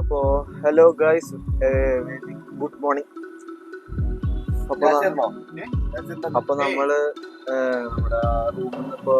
അപ്പോ hello guys good morning അപ്പൊ അപ്പൊ നമ്മൾ നമ്മുടെ റൂമിൽ നിന്ന് ഇപ്പോ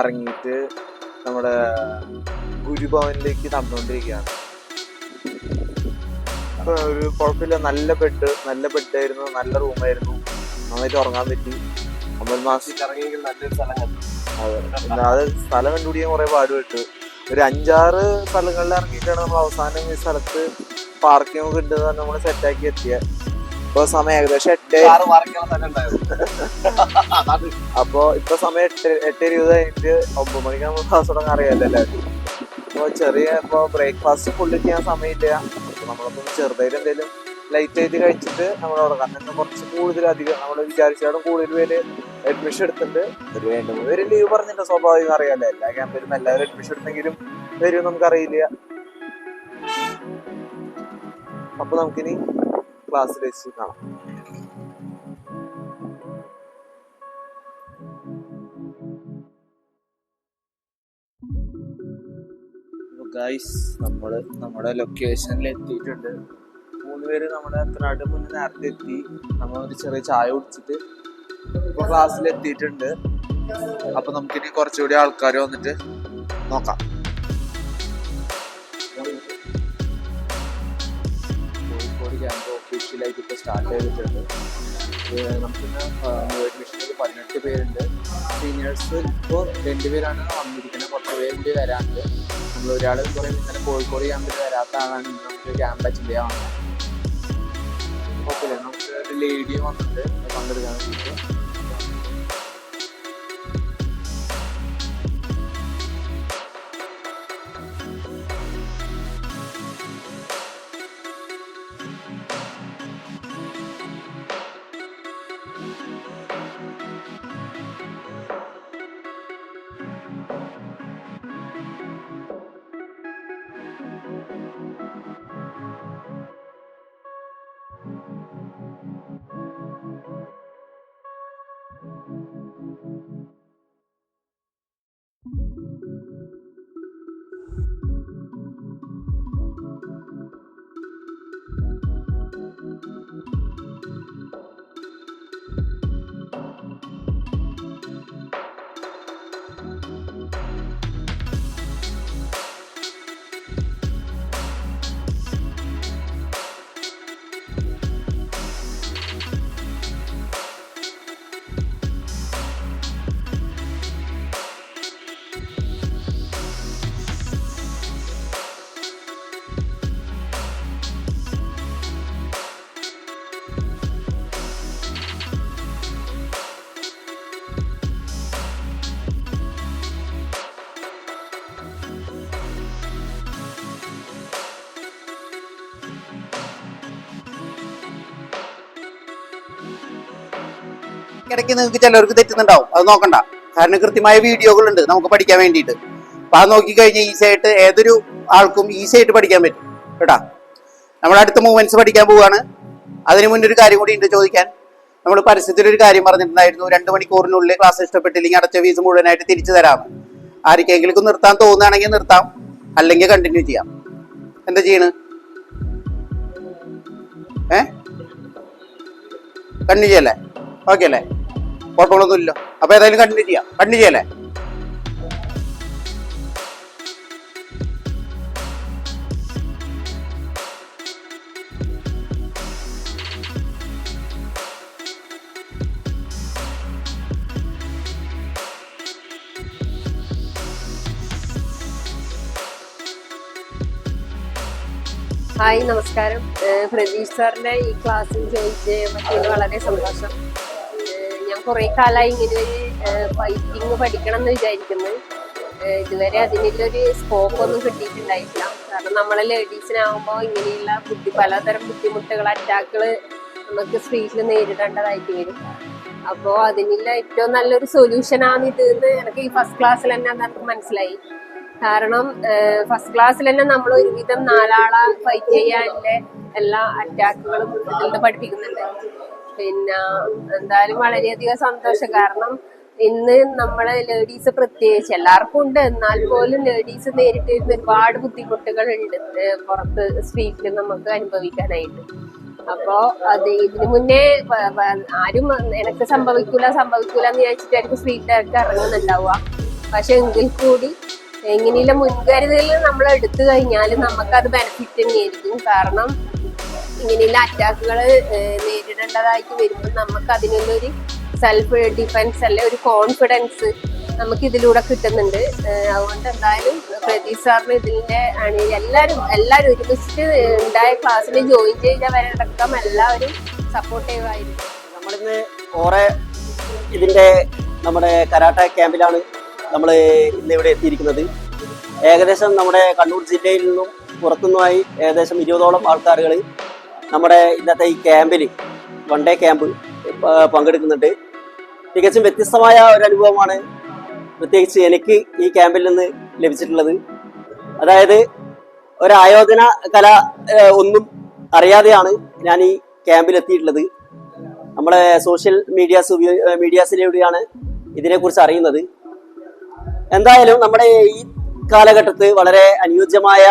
ഇറങ്ങിയിട്ട് നമ്മുടെ ഗുരുഭവനിലേക്ക് നടന്നുകൊണ്ടിരിക്കുകയാണ്. അപ്പൊ ഒരു കുഴപ്പമില്ല. നല്ല ബെഡ് നല്ല ബെഡായിരുന്നു നല്ല റൂമായിരുന്നു നന്നായിട്ട് ഉറങ്ങാൻ പറ്റി. അമ്പത് മാസത്തിൽ ഇറങ്ങിയെങ്കിൽ നല്ലൊരു സ്ഥലം കണ്ടു അതെ അത് സ്ഥലം കണ്ടുപിടിക്കാൻ കുറെ പാടുപെട്ടു. ഒരു അഞ്ചാറ് സ്ഥലങ്ങളിൽ ഇറങ്ങിയിട്ടാണ് നമ്മൾ അവസാനം ഈ സ്ഥലത്ത് പാർക്കിംഗ് ഒക്കെ ഉണ്ട് നമ്മൾ സെറ്റാക്കി എത്തിയ. ഇപ്പൊ സമയം ഏകദേശം എട്ട് അപ്പൊ ഇപ്പൊ സമയം എട്ട് എട്ട് ഇരുപത് കഴിഞ്ഞിട്ട് ഒമ്പത് മണിക്ക് നമ്മൾ ക്ലാസ് തുടങ്ങാൻ അറിയാമല്ലോ എല്ലാവരും അപ്പൊ ചെറിയ ഇപ്പൊ ബ്രേക്ക്ഫാസ്റ്റ് ഫുള്ള് ചെയ്യാൻ സമയമില്ല. നമ്മളിപ്പോ ചെറുതായിട്ട് എന്തെങ്കിലും ലൈറ്റ് ആയിട്ട് കഴിച്ചിട്ട് നമ്മൾ തുടങ്ങാം കുറച്ച് കൂടുതൽ അധികം നമ്മൾ വിചാരിച്ചാലും കൂടുതൽ പേര് അഡ്മിഷൻ എടുത്തിട്ടുണ്ട്. ഒരു രണ്ട് മൂന്ന് പേര് ലീവ് പറഞ്ഞിട്ട് സ്വാഭാവികം അറിയാമല്ലോ എല്ലാ ക്യാമ്പിലും എല്ലാവരും അഡ്മിഷൻ എടുത്തെങ്കിലും വരും നമുക്കറിയില്ല. അപ്പൊ നമുക്കിനി ക്ലാസ്സിൽ വെച്ച് കാണാം. ഗൈസ് നമ്മൾ നമ്മുടെ ലൊക്കേഷനിൽ എത്തിയിട്ടുണ്ട്. മൂന്ന് പേര് നമ്മുടെ എത്രനാട്ട് മുന്നേ നേരത്തെ എത്തി. നമ്മൾ ഒരു ചെറിയ ചായ കുടിച്ചിട്ട് ഇപ്പൊ ക്ലാസ്സിൽ എത്തിയിട്ടുണ്ട്. അപ്പൊ നമുക്കിനി കുറച്ചുകൂടി ആൾക്കാർ വന്നിട്ട് നോക്കാം. കോഴിക്കോട് ക്യാമ്പ് ഒഫീഷ്യലായിട്ട് ഇപ്പോൾ സ്റ്റാർട്ട് ചെയ്തിട്ടുണ്ട്. നമുക്കിന്ന് അഡ്മിഷനിൽ പതിനെട്ട് പേരുണ്ട്. സീനിയേഴ്സ് ഇപ്പോൾ രണ്ടുപേരാണ് വന്നിരിക്കുന്നത് കുറച്ച് പേരുണ്ട് കൂടി വരാനുണ്ട്. നമ്മൾ ഒരാൾ കുറേ ഇന്നലെ കോഴിക്കോട് ക്യാമ്പിൽ വരാത്ത ആളാണ്. നമുക്ക് ക്യാമ്പ് അറ്റൻഡ് ചെയ്യാൻ വന്നത് ഓക്കെ നമുക്ക് ഒരു വന്നിട്ട് പങ്കെടുക്കാൻ വേണ്ടിയിട്ട് ഇടയ്ക്ക് നിങ്ങൾക്ക് ചിലർക്ക് തെറ്റുന്നുണ്ടാവും. അത് നോക്കണ്ട. കാരണം കൃത്യമായ വീഡിയോകളുണ്ട്. നമുക്ക് പഠിക്കാൻ വേണ്ടിയിട്ട്. അപ്പൊ അത് നോക്കിക്കഴിഞ്ഞാൽ ഈസി ആയിട്ട് ഏതൊരു ആൾക്കും ഈസി ആയിട്ട് പഠിക്കാൻ പറ്റും. കേട്ടാ? നമ്മൾ അടുത്ത മൂവ്മെന്റ്സ് പഠിക്കാൻ പോവുകയാണ് അതിന് മുന്നേ ഒരു കാര്യം കൂടി ഉണ്ട് ചോദിക്കാൻ. നമ്മൾ പരസ്യത്തിൽ ഒരു കാര്യം പറഞ്ഞിട്ടുണ്ടായിരുന്നു. രണ്ട് മണിക്കൂറിനുള്ളിൽ ക്ലാസ് ഇഷ്ടപ്പെട്ടില്ലെങ്കിൽ അടച്ച ഫീസ് മുഴുവനായിട്ട് തിരിച്ചു തരാമെന്ന് ആർക്കെങ്കിലും നിർത്താൻ തോന്നുകയാണെങ്കിൽ നിർത്താം. അല്ലെങ്കിൽ കണ്ടിന്യൂ ചെയ്യാം. എന്താ ചെയ്യണ്? ഏ? കണ്ടിന്യൂ ചെയ്യല്ലേ? ഓക്കെ അല്ലേ? കുഴപ്പങ്ങളൊന്നുമില്ലല്ലോ അപ്പോൾ ഏതായാലും കണ്ടിന്യൂ ചെയ്യാം. കണ്ടിന്യൂ ചെയ്യല്ലേ? ഹായ് നമസ്കാരം. പ്രതീഷ് സാറിന്റെ ഈ ക്ലാസ്സിൽ ചോദിച്ച് പറ്റിയത് വളരെ സന്തോഷം. ഞാൻ കുറേ കാലമായി ഇങ്ങനെ ഒരു ഫൈറ്റിംഗ് പഠിക്കണം എന്ന് വിചാരിക്കുന്നു. ഇതുവരെ ഇതുവരെ അതിനുള്ളൊരു സ്കോപ്പ് ഒന്നും കിട്ടിയിട്ടുണ്ടായിട്ടില്ല. കാരണം നമ്മളെ ലേഡീസിനാകുമ്പോൾ ഇങ്ങനെയുള്ള ബുദ്ധി പലതരം ബുദ്ധിമുട്ടുകൾ അറ്റാക്കുകൾ നമുക്ക് സ്ട്രീറ്റിൽ നേരിടേണ്ടതായിട്ട് വരും. അപ്പോൾ അതിനുള്ള ഏറ്റവും നല്ലൊരു സൊല്യൂഷനാണ് ഇത് എന്ന് എനിക്ക് ഈ ഫസ്റ്റ് ക്ലാസ്സിൽ തന്നെ അത് മനസ്സിലായി. കാരണം ഫസ്റ്റ് ക്ലാസ്സിൽ തന്നെ നമ്മൾ ഒരുവിധം നാലാളെ ഫൈറ്റ് ചെയ്യാനുള്ള എല്ലാ അറ്റാക്കുകളും ഇതിൽ പഠിപ്പിക്കുന്നുണ്ട്. പിന്നെ എന്തായാലും വളരെയധികം സന്തോഷം. കാരണം ഇന്ന് നമ്മളെ ലേഡീസ് പ്രത്യേകിച്ച് എല്ലാവർക്കും ഉണ്ട്. എന്നാൽ പോലും ലേഡീസ് നേരിട്ട് ഒരുപാട് ബുദ്ധിമുട്ടുകൾ ഉണ്ട് പുറത്ത് സ്ട്രീറ്റിൽ നമുക്ക് അനുഭവിക്കാനായിട്ട്. അപ്പോ അത് ഇതിനു മുന്നേ ആരും എനക്ക് സംഭവിക്കൂല സംഭവിക്കൂല എന്ന് വിചാരിച്ചിട്ടായിരിക്കും സ്ട്രീറ്റിലേക്ക് ഇറങ്ങുന്നുണ്ടാവുക. പക്ഷെ എങ്കിൽ കൂടി എങ്ങനെയുള്ള മുൻകരുതൽ നമ്മൾ എടുത്തു കഴിഞ്ഞാൽ നമുക്കത് ബെനഫിറ്റ് തന്നെയായിരിക്കും. കാരണം ഇങ്ങനെയുള്ള അറ്റാക്കുകൾ നേരിടേണ്ടതായിട്ട് വരുമ്പോൾ നമുക്ക് അതിനുള്ളൊരു സെൽഫ് ഡിഫൻസ് അല്ലെ ഒരു കോൺഫിഡൻസ് നമുക്ക് ഇതിലൂടെ കിട്ടുന്നുണ്ട്. അതുകൊണ്ട് എന്തായാലും പ്രതീഷ് സാറിന് ഇതിന്റെ ആണ് എല്ലാവരും എല്ലാവരും ഒരുമിച്ച് ഉണ്ടായ ക്ലാസ്സിൽ ജോയിൻ ചെയ്ത വരെ അടക്കം എല്ലാവരും സപ്പോർട്ടീവ് ആയിരിക്കും നമ്മളിന്ന് കുറെ ഇതിന്റെ നമ്മുടെ കരാട്ട ക്യാമ്പിലാണ് നമ്മൾ ഇന്ന് ഇവിടെ എത്തിയിരിക്കുന്നത്. ഏകദേശം നമ്മുടെ കണ്ണൂർ ജില്ലയിൽ നിന്നും പുറത്തുനിന്നുമായി ഏകദേശം ഇരുപതോളം ആൾക്കാരുകൾ നമ്മുടെ ഇന്നത്തെ ഈ ക്യാമ്പിൽ വൺ ഡേ ക്യാമ്പ് പങ്കെടുക്കുന്നുണ്ട്. തികച്ചും വ്യത്യസ്തമായ ഒരു അനുഭവമാണ് പ്രത്യേകിച്ച് എനിക്ക് ഈ ക്യാമ്പിൽ നിന്ന് ലഭിച്ചിട്ടുള്ളത്. അതായത് ഒരു ആയോധന കല ഒന്നും അറിയാതെയാണ് ഞാൻ ഈ ക്യാമ്പിൽ എത്തിയിട്ടുള്ളത്. നമ്മുടെ സോഷ്യൽ മീഡിയാസ് മീഡിയാസിലൂടെയാണ് ഇതിനെക്കുറിച്ച് അറിയുന്നത്. എന്തായാലും നമ്മുടെ ഈ കാലഘട്ടത്ത് വളരെ അനുയോജ്യമായ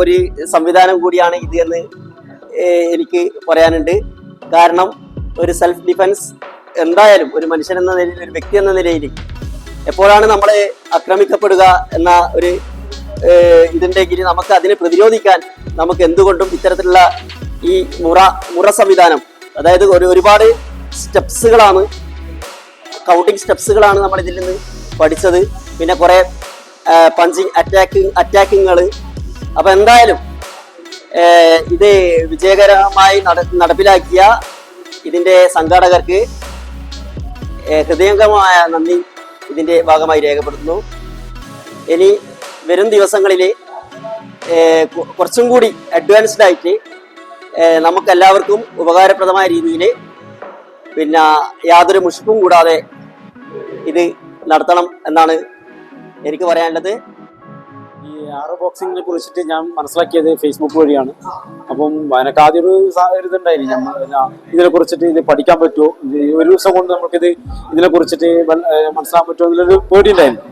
ഒരു സംവിധാനം കൂടിയാണ് ഇത് എന്ന് എനിക്ക് പറയാനുണ്ട്. കാരണം ഒരു സെൽഫ് ഡിഫൻസ് എന്തായാലും ഒരു മനുഷ്യൻ എന്ന നിലയിൽ ഒരു വ്യക്തി എന്ന നിലയിൽ എപ്പോഴാണ് നമ്മളെ ആക്രമിക്കപ്പെടുക എന്ന ഒരു ഇതിന്റെങ്കിൽ നമുക്ക് അതിനെ പ്രതിരോധിക്കാൻ നമുക്ക് എന്തുകൊണ്ടും ഇത്തരത്തിലുള്ള ഈ മുറ മുറ സംവിധാനം അതായത് ഒരു ഒരുപാട് സ്റ്റെപ്സുകളാണ് കൗണ്ടിങ് സ്റ്റെപ്സുകളാണ് നമ്മൾ ഇതിൽ നിന്ന് പഠിച്ചത്. പിന്നെ കുറെ പഞ്ചിങ് അറ്റാക്കിങ് അറ്റാക്കിങ്ങൾ അപ്പൊ എന്തായാലും ഇത് വിജയകരമായി നട നടപ്പിലാക്കിയ ഇതിന്റെ സംഘാടകർക്ക് ഹൃദയംഗമായ നന്ദി ഇതിന്റെ ഭാഗമായി രേഖപ്പെടുത്തുന്നു. ഇനി വരും ദിവസങ്ങളിൽ കുറച്ചും കൂടി അഡ്വാൻസ്ഡ് ആയിട്ട് നമുക്കെല്ലാവർക്കും ഉപകാരപ്രദമായ രീതിയിൽ പിന്നെ യാതൊരു മുഷിപ്പും കൂടാതെ ഇത് നടത്തണം എന്നാണ് എനിക്ക് പറയാനുള്ളത് ഈ ആറ് ബോക്സിങ്ങിനെ കുറിച്ചിട്ട് ഞാൻ മനസ്സിലാക്കിയത് ഫേസ്ബുക്ക് വഴിയാണ്. അപ്പം എനിക്ക് ആദ്യം ഒരു ഇതുണ്ടായിന്. ഇതിനെ കുറിച്ചിട്ട് ഇത് പഠിക്കാൻ പറ്റുമോ? ഒരു ദിവസം കൊണ്ട് നമുക്കിത് ഇതിനെ കുറിച്ചിട്ട് മനസ്സിലാക്കാൻ പറ്റുമോ എന്നുള്ളൊരു പേടി ഉണ്ടായിരുന്നു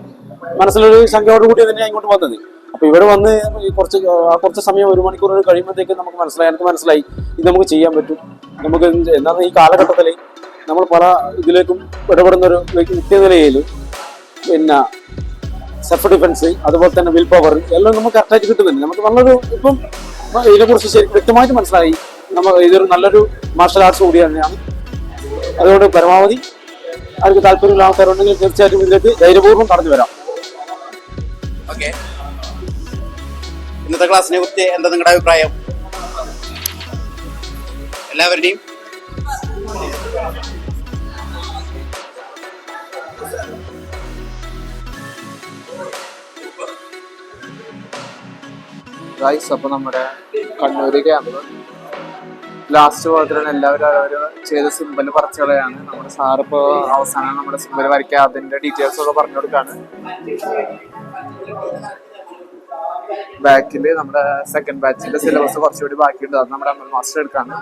മനസ്സിലൊരു ശങ്കയോട് കൂടി തന്നെ ഇങ്ങോട്ട് വന്നത്. അപ്പൊ ഇവിടെ വന്ന് കുറച്ച് കുറച്ച് സമയം ഒരു മണിക്കൂർ കഴിയുമ്പോഴത്തേക്ക് നമുക്ക് മനസ്സിലായി. എനിക്ക് മനസ്സിലായി. ഇത് നമുക്ക് ചെയ്യാൻ പറ്റും. നമുക്ക് എന്താ ഈ കാലഘട്ടത്തിൽ നമ്മൾ പല ഇതിലേക്കും ഇടപെടുന്ന ഒരു വ്യക്തി എന്ന നിലയിൽ പിന്നെ സെൽഫ് ഡിഫൻസ് അതുപോലെ തന്നെ വിൽ പവർ എല്ലാം നമുക്ക് കറക്റ്റായിട്ട് കിട്ടുന്നുണ്ട്. നമുക്ക് നല്ലൊരു ഇപ്പം ഇതിനെക്കുറിച്ച് വ്യക്തമായിട്ട് മനസ്സിലായി. നമ്മൾ ഇതൊരു നല്ലൊരു മാർഷൽ ആർട്സ് കൂടി തന്നെയാണ്. അതുകൊണ്ട് പരമാവധി അവർക്ക് താല്പര്യമുള്ള ആൾക്കാരുണ്ടെങ്കിൽ തീർച്ചയായിട്ടും ഇതിലേക്ക് ധൈര്യപൂർവം കടന്നു വരാം. ഓക്കെ ഇന്നത്തെ ക്ലാസ്സിനെ കുറിച്ച് എന്താ നിങ്ങളുടെ അഭിപ്രായം? എല്ലാവരുടെയും? ഗൈസ് അപ്പോൾ നമ്മുടെ കണ്ണൂര് ക്യാമ്പ് ലാസ്റ്റ് പോലത്തെ എല്ലാവരും അവരവര് ചെയ്ത സിമ്പിൾ പറച്ചുകളെയാണ് നമ്മുടെ ഇപ്പോ അവസാനം നമ്മുടെ സിമ്പിൾ വരയ്ക്കുക അതിന്റെ ഡീറ്റെയിൽസ് ഒക്കെ പറഞ്ഞു കൊടുക്കാണ്. ബാക്കിൽ നമ്മുടെ സെക്കൻഡ് ബാച്ചിന്റെ സിലബസ് കുറച്ചുകൂടി ബാക്കിയുണ്ട്. അത് നമ്മുടെ മാസ്റ്റർ എടുക്കാണ്.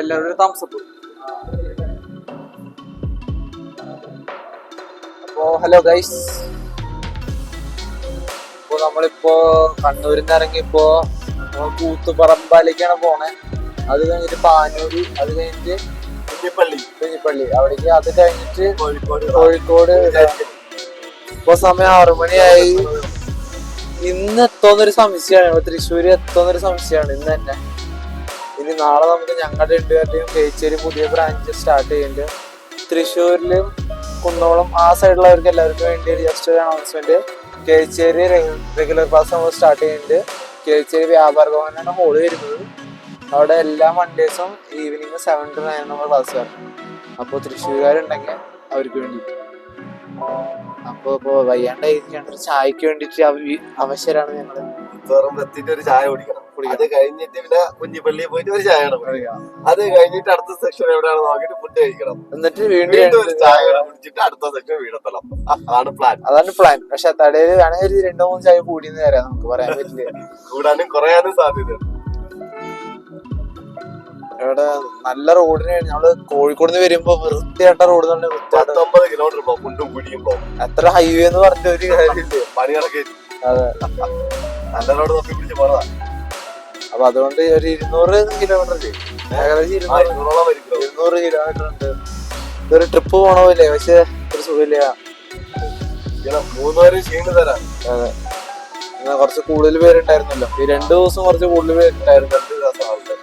എല്ലാവരും ഒരു അപ്പോ ഹലോ ഗൈസ് ഇപ്പൊ നമ്മളിപ്പോ കണ്ണൂരിൽ നിന്ന് ഇറങ്ങിയപ്പോ നമ്മൾ കൂത്തുപറമ്പാലേക്കാണ് പോണേ. അത് കഴിഞ്ഞിട്ട് പാനൂര് അത് കഴിഞ്ഞിട്ട് കുഞ്ഞിപ്പള്ളി. കുഞ്ഞിപ്പള്ളി. അവിടേക്ക് അത് കഴിഞ്ഞിട്ട് കോഴിക്കോട്. കോഴിക്കോട് ഇപ്പൊ സമയം ആറു മണിയായി. ഇന്ന് എത്തോന്നൊരു സംശയമാണ് തൃശ്ശൂര് എത്തോന്നൊരു സംശയമാണ് ഇന്ന് തന്നെ. ഇനി നാളെ നമുക്ക് ഞങ്ങളുടെ രണ്ടുപേരുടെയും കേച്ചേരി പുതിയ ബ്രാഞ്ച് സ്റ്റാർട്ട് ചെയ്യുന്നുണ്ട്. തൃശ്ശൂരിലും കുന്നോളം ആ സൈഡിലുള്ളവർക്ക് എല്ലാവർക്കും വേണ്ടി ജസ്റ്റ് ഒരു അനൗൺസ്മെന്റ് കേച്ചേരി റെഗുലർ ക്ലാസ് നമ്മൾ സ്റ്റാർട്ട് ചെയ്യുന്നുണ്ട്. കേച്ചേരി വ്യാപാര ഭവനാണ് ഹോൾ വരുന്നത്. അവിടെ എല്ലാ മൺഡേസും ഈവനിങ് സെവൻ ടു നയൻ നമ്മൾ ക്ലാസ് വരണം അപ്പോൾ തൃശ്ശൂർകാരുണ്ടെങ്കിൽ അവർക്ക് വേണ്ടിയിട്ട് അപ്പോൾ ഇപ്പോൾ വയ്യാണ്ടായിരിക്കാണ്ട് ഒരു ചായക്ക് വേണ്ടിയിട്ട് അവ- അവശരാണ് ഞങ്ങൾ വെറും എത്തിയിട്ട് ഒരു ചായ കുടിക്കണം. അത് കഴിഞ്ഞിട്ട് പിന്നെ കുഞ്ഞിപ്പള്ളിയിൽ പോയിട്ട് ഒരു ചായ അത് കഴിഞ്ഞിട്ട് അടുത്ത സെക്ഷൻ എവിടെയാണ് നോക്കിയിട്ട് ഫുഡ് കഴിക്കണം. എന്നിട്ട് വീണ്ടും ഒരു ചായ കൂടെ കുടിച്ചിട്ട് അടുത്ത സെക്ഷൻ വീടത്തണം. അതാണ് പ്ലാൻ അതാണ് പ്ലാൻ പക്ഷെ തടയിൽ വേണമെങ്കിൽ ഒരു രണ്ടോ മൂന്ന് ചായ കൂടിയെന്ന് തരാം നമുക്ക് പറയാൻ പറ്റില്ല. കൂടാനും കുറയാനും സാധ്യത ഇവിടെ നല്ല റോഡിന് ഞങ്ങൾ കോഴിക്കോട് നിന്ന് വരുമ്പോ വൃത്തിയായിട്ട റോഡ് തന്നെ പത്തൊമ്പത് കിലോമീറ്റർ കുണ്ടും എത്ര ഹൈവേ എന്ന് പറഞ്ഞിട്ട് ഒരു കാര്യമില്ല. പണി നടക്കി അതെ. നല്ല റോഡ് നോക്കി പിടിച്ച് പോണതാ അപ്പൊ അതുകൊണ്ട് ഒരു ഇരുന്നൂറ് കിലോമീറ്റർ ഏകദേശം ഇരുന്നൂറ് കിലോമീറ്റർ ഉണ്ട്. ഇതൊരു ട്രിപ്പ് പോണ പോലെ പക്ഷെ ഒരു സുഖമില്ല. മൂന്നുപേരും ക്ഷീണ് തരാം. ഇന്ന് കുറച്ച് കൂടുതൽ പേരുണ്ടായിരുന്നല്ലോ. ഈ രണ്ടു ദിവസം കുറച്ച് കൂടുതൽ പേരുണ്ടായിരുന്നു. രണ്ട് ദിവസം ആൾക്കാർ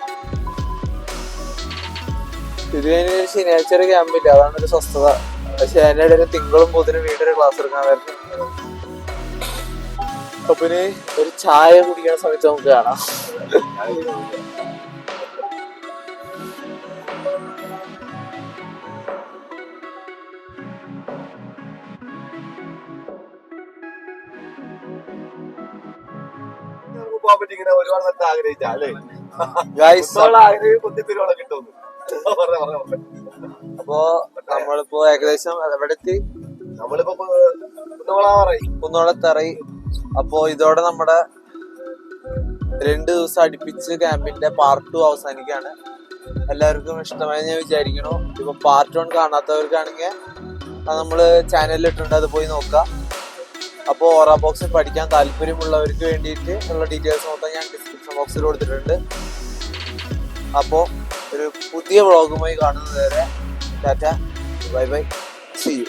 ഇത് കഴിഞ്ഞ് ഒരു ശനിയാഴ്ച ഒരു ക്യാമ്പില്ല അതാണ് ഒരു സ്വസ്ഥത. പക്ഷെ അതിന്റെ ഇടയിൽ തിങ്കളും ബുധനും വീട്ടിൽ ക്ലാസ് എടുക്കാൻ വരുന്നു. അപ്പൊ ഒരു ചായ കുടിക്കുന്ന സമയത്ത് നമുക്ക് കാണാം. പോകാൻ പറ്റി ഇങ്ങനെ ഒരുപാട് സ്ഥലത്ത് ആഗ്രഹിച്ചാ അല്ലേ? അപ്പോ നമ്മളിപ്പോ ഏകദേശം എവിടെ എത്തി നമ്മളിപ്പോ കുന്നോളത്തറയി അപ്പോ ഇതോടെ നമ്മുടെ രണ്ട് ദിവസം അടുപ്പിച്ച് ക്യാമ്പിന്റെ പാർട്ട് ടു അവസാനിക്കുകയാണ്. എല്ലാവർക്കും ഇഷ്ടമായി ഞാൻ വിചാരിക്കണു ഇപ്പൊ പാർട്ട് വൺ കാണാത്തവർക്കാണെങ്കിൽ അത് നമ്മൾ ചാനലിലിട്ടുണ്ട് അത് പോയി നോക്കാം അപ്പോൾ ഓറ ബോക്സിൽ പഠിക്കാൻ താല്പര്യമുള്ളവർക്ക് വേണ്ടിയിട്ട് ഉള്ള ഡീറ്റെയിൽസ് മൊത്തം ഞാൻ ഡിസ്ക്രിപ്ഷൻ ബോക്സിൽ കൊടുത്തിട്ടുണ്ട്. അപ്പോൾ ഒരു പുതിയ വ്ളോഗുമായി കാണുന്നത് വരെ tata bye bye see you